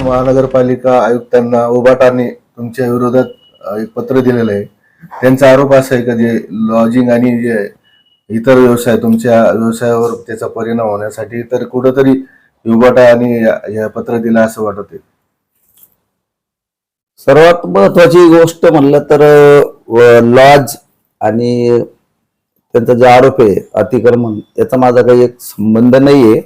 महानगरपालिका आयुक्तांना उबाटाने तुमच्या विरोधात एक पत्र दिलेलं आहे. त्यांचा आरोप असा आहे का जे लॉजिंग आणि जे इतर व्यवसाय तुमच्या व्यवसायावर त्याचा परिणाम होण्यासाठी तर कुठंतरी युबाटा आणि या- पत्र दिलं असं वाटत आहे? सर्वात महत्वाची गोष्ट म्हणलं तर लॉज आणि त्यांचा जे आरोप आहे अतिक्रमण याचा माझा काही एक संबंध नाही आहे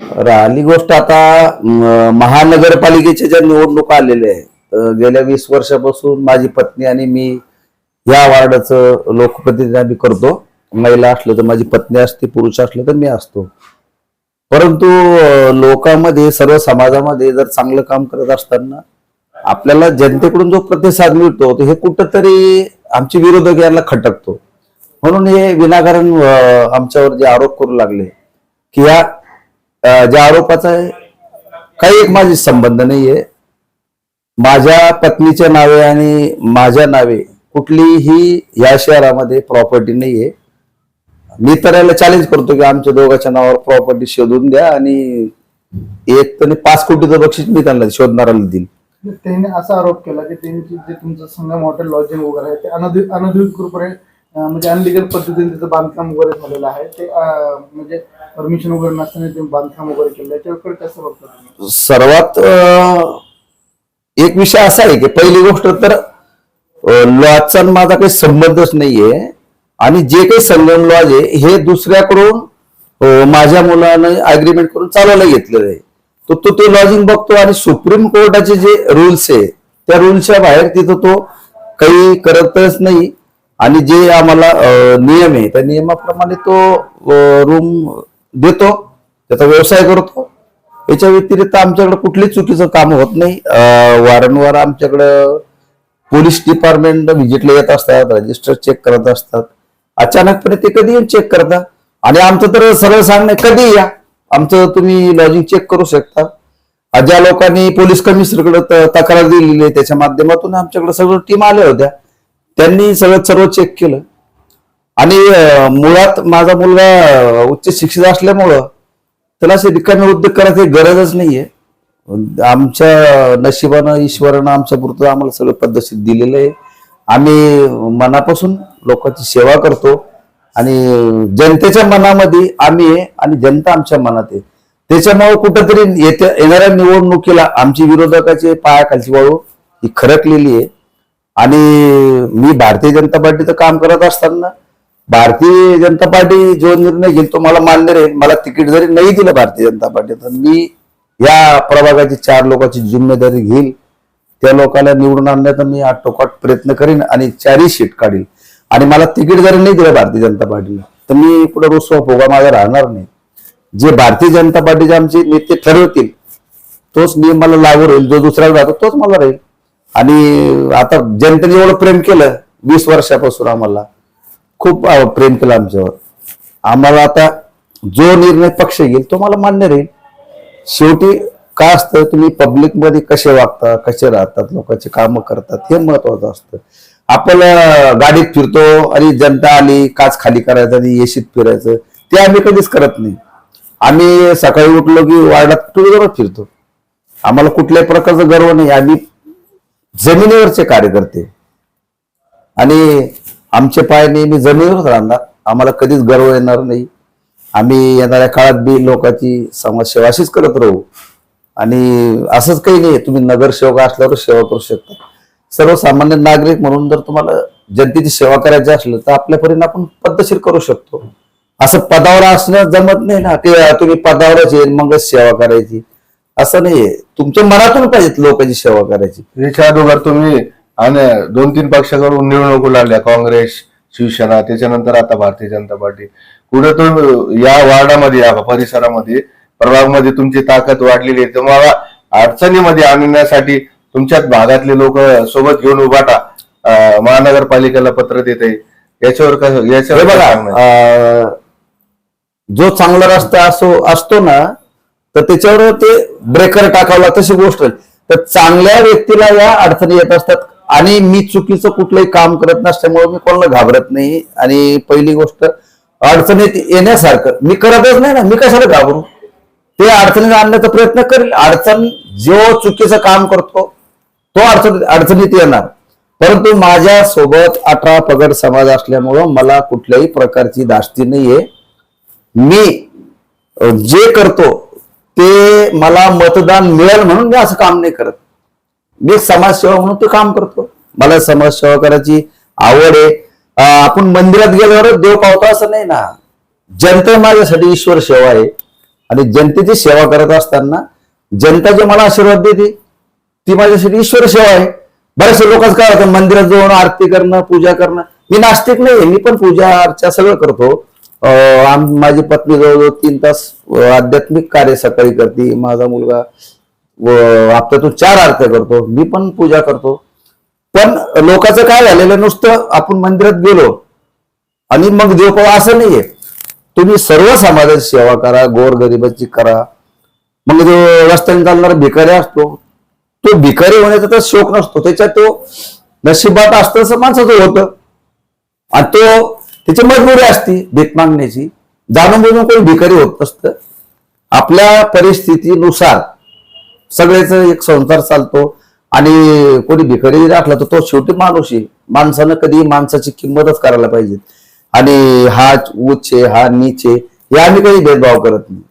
राहिली गोष्ट आता महानगरपालिकेच्या ज्या निवडणुका आलेल्या आहेत गेल्या वीस वर्षापासून माझी पत्नी आणि मी या वार्डाचं लोकप्रतिनिधी आम्ही करतो. महिला असलं तर माझी पत्नी असते पुरुष असलं तर मी असतो. परंतु लोकांमध्ये सर्व समाजामध्ये जर चांगलं काम करत असताना आपल्याला जनतेकडून जो प्रतिसाद मिळतो तो हे कुठंतरी आमचे विरोधक यांना खटकतो. म्हणून हे विनाकारण आमच्यावर जे आरोप करू लागले की या ज्या आरोपाचा आहे, काही एक माझी संबंध नाही आहे माझ्या पत्नीच्या नावे आणि माझ्या नावे कुठलीही या शहरामध्ये प्रॉपर्टी नाही आहे मी तर याला चॅलेंज करतो की आमच्या दोघांच्या नावावर प्रॉपर्टी शोधून द्या आणि एक तर पाच कोटीचं बक्षीस मी त्यांना शोधणाऱ्याला देईल. त्यांनी असा आरोप केला की त्यांची जे तुमचं संगम हॉटेल लॉजिंग वगैरे आहे ते अनधिकृतपणे म्हणजे अनलिगल पद्धतीने त्याचं बांधकाम वगैरे झालेलं आहे. ते म्हणजे परमिशन वगैरे नसताना ते बांधकाम वगैरे केलं. त्याच्याकडे कसं बघता तुम्ही? सर्वात अं, एक विषय असा आहे की पहिली गोष्ट तर लॉजचा माझा काही संबंधच नाहीये. आणि जे काही संगम लॉज आहे हे दुसऱ्याकडून अं, माझ्या मुलानं अग्रीमेंट करून चालवायला घेतलेलं आहे. तो तो ते लॉजिंग बघतो आणि सुप्रीम कोर्टाचे जे रूल्स आहे त्या रूल्सच्या बाहेर तिथं तो काही करतच नाही. आणि जे आम्हाला अं, नियम आहे त्या नियमाप्रमाणे तो रूम देतो त्याचा व्यवसाय करतो. याच्या व्यतिरिक्त आमच्याकडे कुठलीच चुकीचं काम होत नाही. वारंवार आमच्याकडं पोलीस डिपार्टमेंट व्हिजिटला येत असतात रजिस्टर चेक करत असतात. अचानकपणे ते कधी येऊन चेक करतात आणि आमचं तर सरळ सांगणं कधी या? आमचं तुम्ही लॉजिंग चेक करू शकता. ज्या लोकांनी पोलीस कमिशनरकडे तक्रार दिलेली आहे त्याच्या माध्यमातून आमच्याकडे सगळं टीम आल्या होत्या. त्यांनी सगळं सर्व चेक केलं. आणि मुळात माझा मुलगा उच्च शिक्षित असल्यामुळं त्याला असे रिकामे उद्योग करायची गरजच नाहीये. आमच्या नशिबानं ईश्वरानं आमच्या पुरतं आम्हाला सगळं पद्धतशीर दिलेलं आहे. आम्ही मनापासून लोकांची सेवा करतो आणि जनतेच्या मनामध्ये आम्ही आहे आणि जनता आमच्या मनात आहे. त्याच्यामुळे कुठंतरी येत्या येणाऱ्या निवडणुकीला आमची विरोधकाची पायाखालची वाळू ही खरकलेली आहे. आणि मी भारतीय जनता पार्टीचं काम करत असताना भारतीय जनता पार्टी जो निर्णय घेईल तो मला मान्य राहील. मला तिकीट जरी नाही दिलं भारतीय जनता पार्टी तर मी या प्रभागाची चार लोकांची जिम्मेदारी घेईल. त्या लोकांना निवडून आणण्याचा मी आटोकाट प्रयत्न करीन आणि चारही सीट काढील. आणि मला तिकीट जरी नाही दिलं भारतीय जनता पार्टीला तर मी पुढे रुसवा फोगा माझा राहणार नाही. जे भारतीय जनता पार्टीचे आमचे नेते ठरवतील तोच नियम मला लागू राहील. जो दुसरा जातो तोच मला राहील. आणि आता जनतेने एवढं प्रेम केलं वीस वर्षापासून आम्हाला. खूप प्रेम केलं आमच्यावर. आम्हाला आता जो निर्णय पक्ष घेईल तो मला मान्य राहील. शेवटी काय असतं तुम्ही पब्लिकमध्ये कसे वागता कसे राहतात लोकांचे काम करतात हे महत्वाचं असतं. आपण गाडीत फिरतो आणि जनता आली काच खाली करायचं आणि येशीत फिरायचं ते आम्ही कधीच करत नाही. आम्ही सकाळी उठलो की वार्डात टू व्हीलरच फिरतो. आम्हाला कुठल्याही प्रकारचं गर्व नाही. आम्ही जमिनीवरचे कार्यकर्ते. आणि आमचे पाय नेहमी जमिनीवरच राहणार. आम्हाला कधीच गर्व येणार नाही. आम्ही येणाऱ्या काळात बी लोकांची समाजसेवा अशीच करत राहू. आणि असंच काही नाही तुम्ही नगरसेवक असल्यावर सेवा करू शकता. सर्वसामान्य नागरिक म्हणून जर तुम्हाला जनतेची सेवा करायची असलं तर आपल्यापर्यंत आपण पद्धतशीर करू शकतो. असं पदावर असणं जमत नाही ना की तुम्ही पदावरच येईल मगच सेवा करायची. असं नाहीये. तुमच्या मनातून पाहिजे लोकांची सेवा करायची. याच्या अगोदर तुम्ही आणि दोन तीन पक्षाकडून निवडणुकू लागल्या. काँग्रेस शिवसेना त्याच्यानंतर आता भारतीय जनता पार्टी. कुठे तुम्ही या वार्डामध्ये या परिसरामध्ये प्रभागमध्ये तुमची ताकद वाढलेली आहे. तुम्हाला अडचणीमध्ये आणण्यासाठी तुमच्याच भागातले लोक सोबत घेऊन उभाटा महानगरपालिकेला पत्र देत आहे. याच्यावर कसं हे याच्यावर बघा जो चांगला रस्ता असो असतो ना तर त्याच्यावर ते ब्रेकर टाकावला तशी गोष्ट. तर चांगल्या व्यक्तीला या अडचणी येत असतात. आणि मी चुकीचं कुठलंही काम करत नसल्यामुळे मी कोणाला घाबरत नाही. आणि पहिली गोष्ट अडचणीत येण्यासारखं मी करतच नाही ना मी कशाला घाबरू? ते अडचणीत आणण्याचा प्रयत्न करेल. अडचण जो चुकीचं काम करतो तो अडचण अडचणीत येणार. परंतु माझ्या सोबत अठरा पगड समाज असल्यामुळं मला कुठल्याही प्रकारची धास्ती नाहीये. मी जे करतो ते मला मतदान मिळेल म्हणून मी असं काम नाही करत. मी समाजसेवा म्हणून ते काम करतो. मला समाजसेवा करायची आवड आहे. आपण मंदिरात गेल्यावर देव पावतो असं नाही ना. जनता माझ्यासाठी ईश्वर सेवा आहे. आणि जनतेची सेवा करत असताना जनता जे मला आशीर्वाद देते ती माझ्यासाठी ईश्वर सेवा आहे. बऱ्याचशा लोकांचं काय होतं मंदिरात जाऊन आरती करणं पूजा करणं. मी नास्तिक नाही मी पण पूजा अर्चा सगळं करतो. अं, माझी पत्नी जवळजवळ तीन तास आध्यात्मिक कार्य सकाळी करते. माझा मुलगा हप्त्यातून चार आरत्या करतो मी पण पूजा करतो. पण लोकांचं काय झालेलं नुसतं आपण मंदिरात गेलो आणि मग देव पाहू असं नाहीये. तुम्ही सर्व समाजाची सेवा करा गोरगरिबाची करा. मग जो रस्त्याने चालणारा भिकारी असतो तो भिकारी होण्याचा तर शोक नसतो. त्याच्यात तो नशिबात असतं असं माणसाचं होतं. आणि तो त्याची मजबुरी असती भीक मागण्याची. जाणून बुजून कोणी भिकारी होत असतं आपल्या परिस्थितीनुसार सगळ्याच एक संसार चालतो. आणि कोणी भिकारी राखला तर तो शेवटी माणूस आहे. माणसानं कधी माणसाची किंमतच करायला पाहिजे. आणि हा उच्च हा नीचे हे आम्ही काही भेदभाव करत नाही.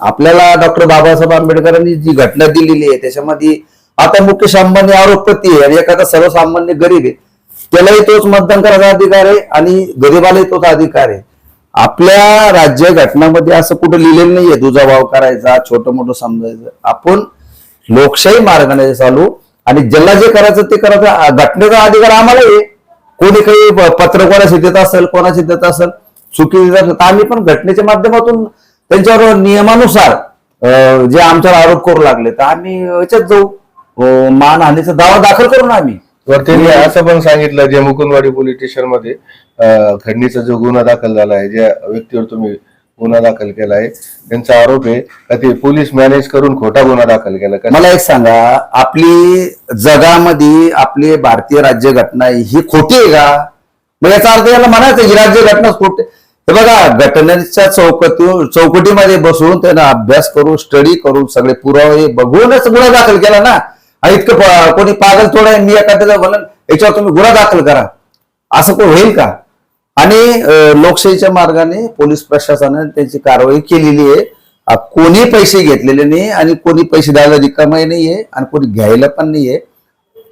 आपल्याला डॉक्टर बाबासाहेब आंबेडकरांनी जी घटना दिलेली आहे त्याच्यामध्ये आता मुकेश अंबानी आरोपपती आहे आणि एखादा सर्वसामान्य गरीब आहे. त्यालाही तोच मतदान करायचा अधिकार आहे आणि गरीबालाही तोच अधिकार आहे. आपल्या राज्य घटनामध्ये असं कुठं लिहिलेलं नाहीये तुझा भाव करायचा छोटं मोठं समजायचं. आपण लोकशाही मार्गाने चालू आणि ज्याला जे करायचं ते करायचं. घटनेचा अधिकार आम्हाला आहे. कोणी काही पत्र कोणाशी देत असेल कोणाशी देत असेल चुकी देत असेल तर आम्ही पण घटनेच्या माध्यमातून त्यांच्यावर नियमानुसार जे आमच्यावर आरोप करू लागले तर आम्ही याच्यात जाऊ. मानहानीचा दावा दाखल करू ना आम्ही. त्यांनी असं पण सांगितलं जे मुकुंदवाडी पोलीस स्टेशनमध्ये खंडणीचा जो गुन्हा दाखल झाला आहे ज्या व्यक्तीवर तुम्ही गुन्हा दाखल केला आहे त्यांचा आरोप आहे का ते पोलीस मॅनेज करून खोटा गुन्हा दाखल केला? का मला एक सांगा आपली जगामध्ये आपली भारतीय राज्य घटना ही खोटी आहे का? मग याचा अर्थ याला म्हणायचं ही राज्य घटना खोटी हे बघा घटनेच्या चौकटी चौकटीमध्ये बसून त्यांना अभ्यास करून स्टडी करून सगळे पुरावे बघूनच गुन्हा दाखल केला ना. आणि इतकं कोणी पागल थोडं मी एखाद्याला म्हणून याच्यावर तुम्ही गुन्हा दाखल करा. असं कोण होईल का? आणि लोकशाहीच्या मार्गाने पोलीस प्रशासनाने त्यांची कारवाई केलेली आहे. कोणी पैसे घेतलेले नाही आणि कोणी पैसे द्यायला रिकामाही नाहीये आणि कोणी घ्यायला पण नाहीये.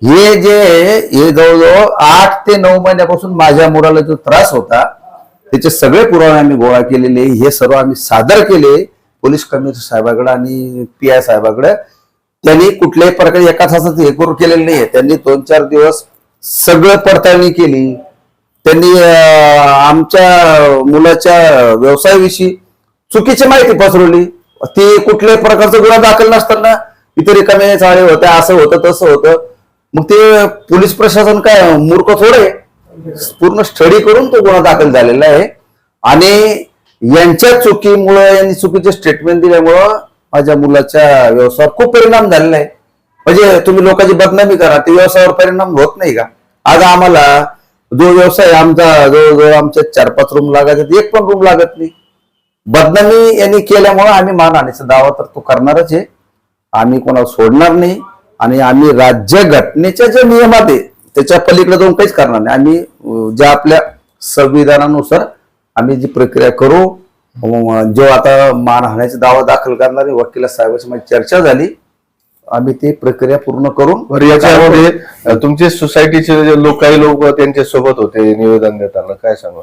हे जे आहे, हे जवळजवळ आठ ते नऊ महिन्यापासून माझ्या मुलाला जो त्रास होता त्याचे सगळे पुरावे आम्ही गोळा केलेले हे सर्व आम्ही सादर केले पोलीस कमिशनर साहेबाकडे आणि पी आय साहेबाकडे. त्यांनी कुठल्याही प्रकारे एका तासात हे करून केलेलं नाहीये. त्यांनी दोन चार दिवस सगळं पडताळणी केली. त्यांनी आमच्या मुलाच्या व्यवसायाविषयी चुकीची माहिती पसरवली. ती कुठल्याही प्रकारचा गुन्हा दाखल नसताना इतर रिकामे चाळे होते असं होतं तसं होतं. मग ते पोलीस प्रशासन काय मूर्ख थोडे पूर्ण स्टडी करून तो गुन्हा दाखल झालेला आहे. आणि यांच्या चुकीमुळं यांनी चुकीचे स्टेटमेंट दिल्यामुळं माझ्या मुलाच्या व्यवसायावर खूप परिणाम झालेला आहे. म्हणजे तुम्ही लोकांची बदनामी करा ते व्यवसायावर परिणाम होत नाही का? आज आम्हाला जो व्यवसाय आमचा जवळजवळ आमच्या चार पाच रूम लागायचे एक पण रूम लागत नाही. बदनामी यांनी केल्यामुळं आम्ही मानहानीचा दावा तर तो करणारच आहे. आम्ही कोणाला सोडणार नाही आणि आम्ही राज्य घटनेच्या ज्या नियमात आहे त्याच्या पलीकडे जाऊन काहीच करणार नाही. आम्ही ज्या आपल्या संविधानानुसार आम्ही जी प्रक्रिया करू जो आता मानहानीचा दावा दाखल करणारे वकिला साहेबांची माझी चर्चा झाली आम्ही ती प्रक्रिया पूर्ण करून याच्यामध्ये तुमचे सोसायटीचे जे लोक काही लोक त्यांच्यासोबत होते निवेदन देताना काय सांगा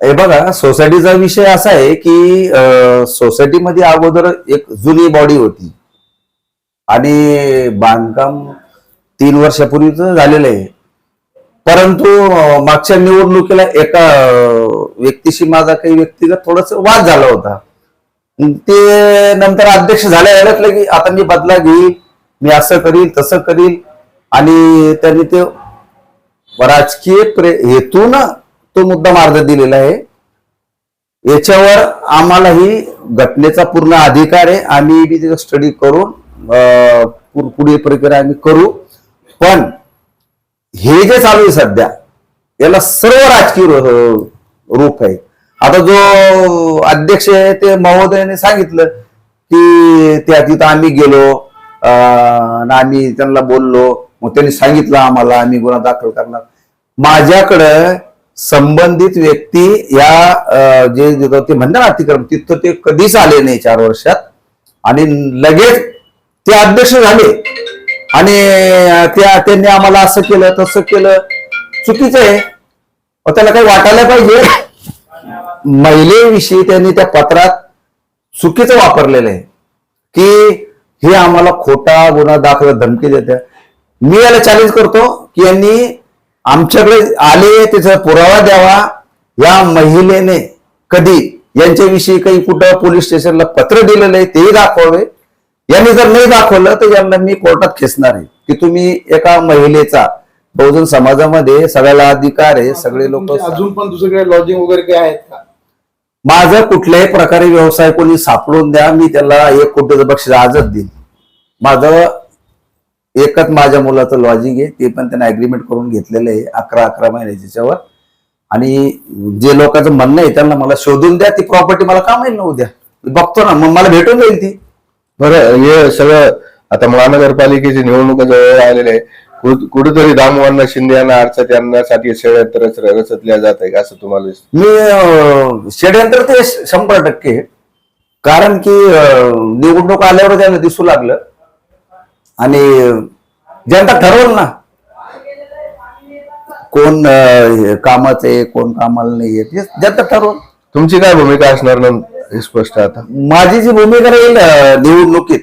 हे बघा सोसायटीचा विषय असा आहे की सोसायटीमध्ये अगोदर एक जुनी बॉडी होती. आणि बांधकाम तीन वर्षापूर्वीच झालेलं आहे. परंतु मागच्या निवडणुकीला एका व्यक्तीशी माझा काही व्यक्तिगत थोडस वाद झाला होता. ते नंतर अध्यक्ष झाल्या की आता मी बदला घेईल. मी असं करील तसं करील आणि त्यांनी ते राजकीय प्रे हेतून तो मुद्दा मार्ग दिलेला आहे. याच्यावर आम्हालाही घटनेचा पूर्ण अधिकार आहे. आम्ही बी त्याचा स्टडी करून अं, पु- प्रक्रिया आम्ही करू. पण हे जे चालू आहे सध्या याला सर्व राजकीय हो, रूप आहे. आता जो अध्यक्ष आहे ते महोदयाने सांगितलं की त्या तिथं आम्ही गेलो. अं, आम्ही त्यांना बोललो मग त्यांनी सांगितलं आम्हाला आम्ही गुन्हा दाखल करणार. माझ्याकडं संबंधित व्यक्ती या जे ते म्हणणार ना अतिक्रम तिथं ते कधीच आले नाही चार वर्षात. आणि लगेच ते अध्यक्ष झाले. आणि त्या त्यांनी आम्हाला असं केलं तसं केलं. चुकीचं आहे. मग त्याला काही वाटायला पाहिजे. महिलेविषयी त्यांनी त्या पत्रात चुकीचं वापरलेलं आहे. की हे आम्हाला खोटा गुन्हा दाखल धमकी देते. मी याला चॅलेंज करतो की यांनी आमच्याकडे आले त्याचा पुरावा द्यावा. या महिलेने कधी यांच्याविषयी काही कुठं पोलीस स्टेशनला पत्र दिलेलं आहे तेही दाखवावे. यांनी जर नाही दाखवलं तर यांना मी कोर्टात खेचणार आहे. की तुम्ही एका महिलेचा बहुजन समाजामध्ये सगळ्याला अधिकार आहे सगळे लोक अजून पण दुसरीकडे लॉजिंग वगैरे काही आहेत का? माझं कुठल्याही प्रकारे व्यवसाय कोणी सापडून द्या मी त्याला एक कोटीचं बक्षीस आजच देईन. माझं एकच माझ्या मुलाचं लॉजिंग आहे ते पण त्यांना अग्रीमेंट करून घेतलेलं आहे अकरा अकरा महिन्याच्यावर आणि जे लोकांचं म्हणणं आहे त्यांना मला शोधून द्या ती प्रॉपर्टी मला का माहिती ना उद्या बघतो ना मग मला भेटून जाईल ती. बरं हे सगळं आता महानगरपालिकेची निवडणुका जवळ आलेले आहे. कुठेतरी दामोदर शिंदे यांना अडचण आणण्यासाठी षडयंत्र रच- रचतल्या जात आहे असं तुम्हाला दिसतं? मी षडयंत्र ते शंभर टक्के. कारण की निवडणूक आल्यावर त्यांना दिसू लागलं. आणि जनता ठरवलं ना. कोण कामाचं आहे कोण कामाला नाही आहे जनता ठरवलं. तुमची काय भूमिका असणार ना हे स्पष्ट आता? माझी जी भूमिका राहील निवडणुकीत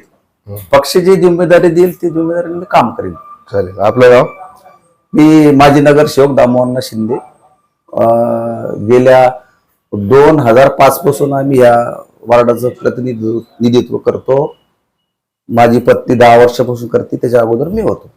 पक्ष जी जिम्मेदारी देईल ती जिम्मेदारी काम करेन चालेल. आपलं नाव? मी माजी नगरसेवक दामोदर शिंदे. अं, गेल्या दोन हजार पाच पासून आम्ही या वार्डाचं प्रतिनिधित्व करतो. माझी पत्नी दहा वर्षापासून करते त्याच्या अगोदर मी होतो.